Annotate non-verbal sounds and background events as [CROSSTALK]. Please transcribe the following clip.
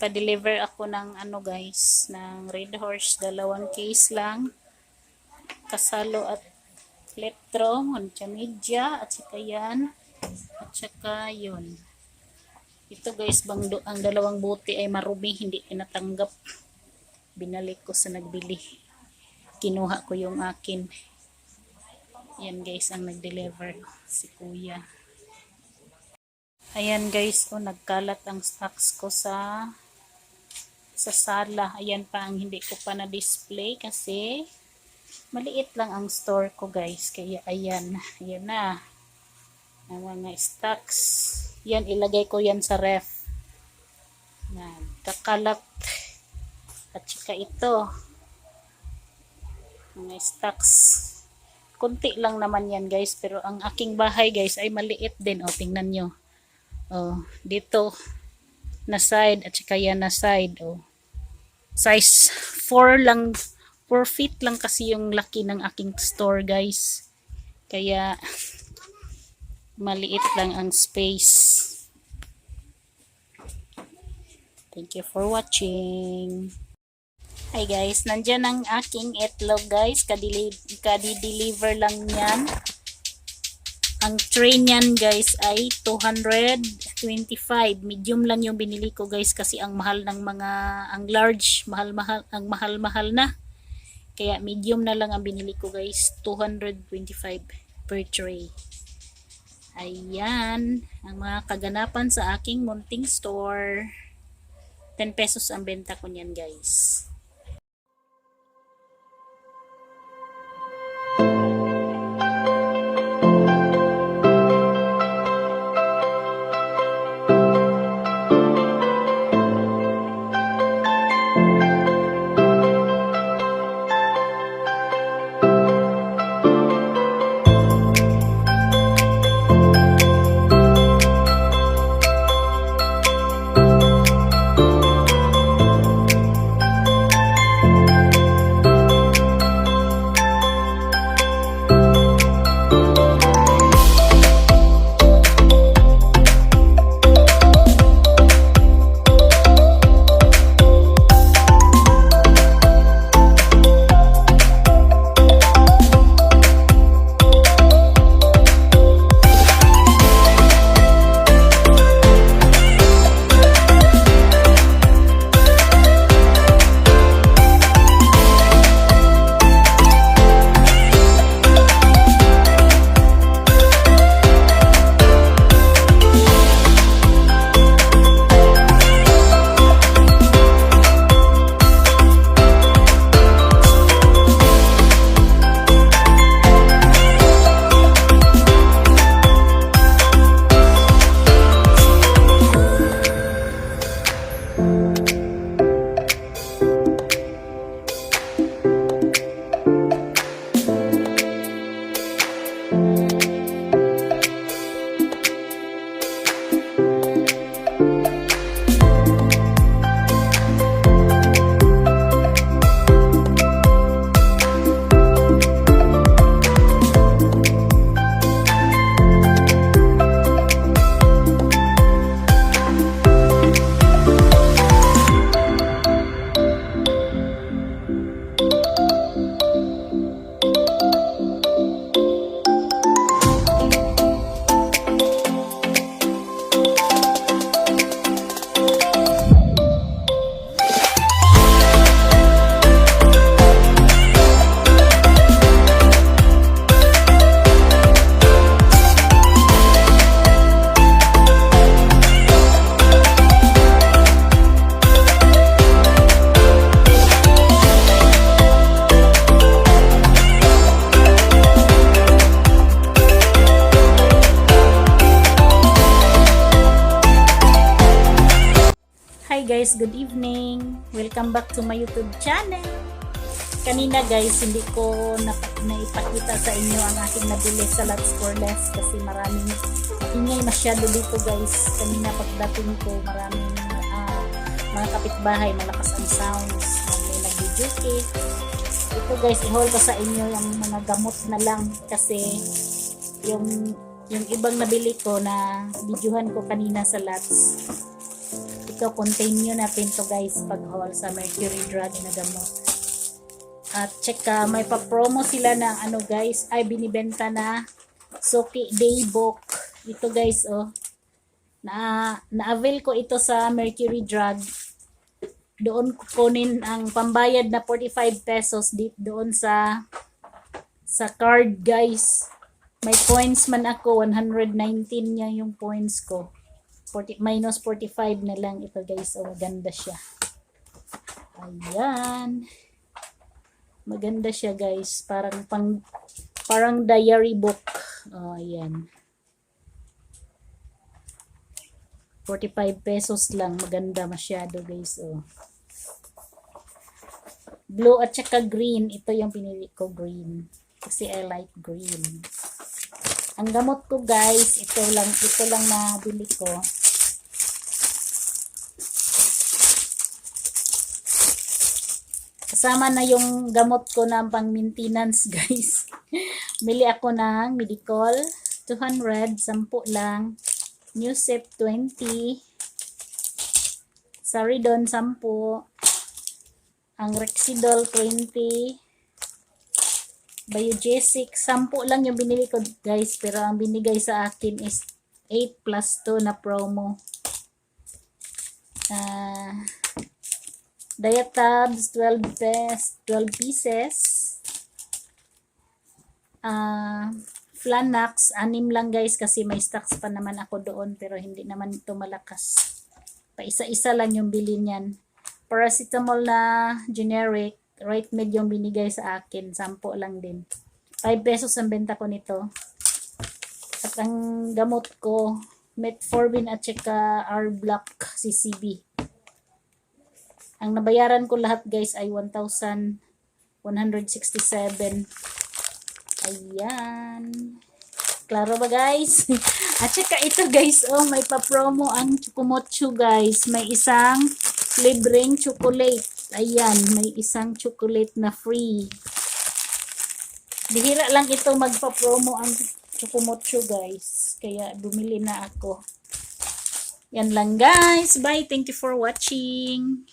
pa-deliver ako ng ano guys, ng Red Horse, dalawang case lang. Kasalo at Electro, media at saka yan. At saka yun. Ito guys, bang ang dalawang buti ay marumi, hindi tinatanggap. Binalik ko sa nagbili. Kinuha ko yung akin. Yan guys, ang nag-deliver si kuya. Ayan guys, oh, nagkalat ang stocks ko sa sa sala. Ayan pa ang hindi ko pa na-display kasi maliit lang ang store ko guys. Kaya ayan, ayan na. Ang mga stocks. Yan, ilagay ko yan sa ref. Yan, kakalat. At saka ito. Mga stocks. Kunti lang naman yan guys. Pero ang aking bahay guys ay maliit din. O, tingnan nyo. Oh, dito na side at saka yan na side. Oh. Size 4 lang 4 feet lang kasi yung laki ng aking store, guys. Kaya maliit lang ang space. Thank you for watching. Hi guys, nandyan ang aking itlog guys. Kadi-deliver lang yan. Ang tray niyan guys ay 225. Medium lang yung binili ko guys kasi ang mahal ng mga ang large, mahal-mahal ang mahal-mahal na. Kaya medium na lang ang binili ko guys, 225 per tray. Ayan, ang mga kaganapan sa aking munting store. 10 pesos ang benta ko niyan guys. Hi guys, good evening. Welcome back to my YouTube channel. Kanina guys, hindi ko na naipakita sa inyo ang aking nabili sa Lots for Less kasi maraming ingay masyado dito guys. Kanina pagdating ko, maraming ah, mga kapitbahay, malakas ang sounds. May nag-duty. Ito guys, i-haul ko sa inyo yung mga gamot na lang kasi yung yung ibang nabili ko na videohan ko kanina sa Lots ito continue natin to guys pag haul sa Mercury Drug na gamot. At tsaka may pa-promo sila ng ano guys, ay binibenta na Suki Daybook. Ito guys oh. Na na-avail ko ito sa Mercury Drug. Doon kunin ang pambayad na 45 pesos dip doon sa sa card guys. May points man ako, 119 niya yung points ko. 40, minus 45 na lang ito guys. Oh, maganda siya. Ayan. Maganda siya guys. Parang pang parang diary book. Oh, ayan. 45 pesos lang. Maganda masyado guys. Oh. Blue at saka green. Ito yung pinili ko green. Kasi I like green. Ang gamot ko guys, ito lang, ito lang nabili ko. Kasama na yung gamot ko na pang maintenance [LAUGHS] guys. Bili ako ng Medicol 200, 10 lang. Newsep 20. Saridon 10. Ang Rexidol 20. Biogesic, 10 lang yung binili ko guys, pero ang binigay sa akin is 8 plus 2 na promo. Ah, Diatabs, 12 pes, 12 pieces. Ah, Flanax, anim lang guys kasi may stocks pa naman ako doon pero hindi naman ito malakas. Pa isa-isa lang yung bili niyan. Paracetamol na generic, right mid yung binigay sa akin. Sampo lang din. 5 pesos ang benta ko nito. At ang gamot ko, Metformin at saka R-Block CCB. Ang nabayaran ko lahat guys ay 1,167. Ayan. Klaro ba guys? [LAUGHS] At saka ito guys, oh, may pa-promo ang Chukumochu guys. May isang libreng chocolate. Ayan, may isang chocolate na free. Bihira lang ito magpa-promo ang Chukumochu guys. Kaya bumili na ako. Yan lang guys. Bye. Thank you for watching.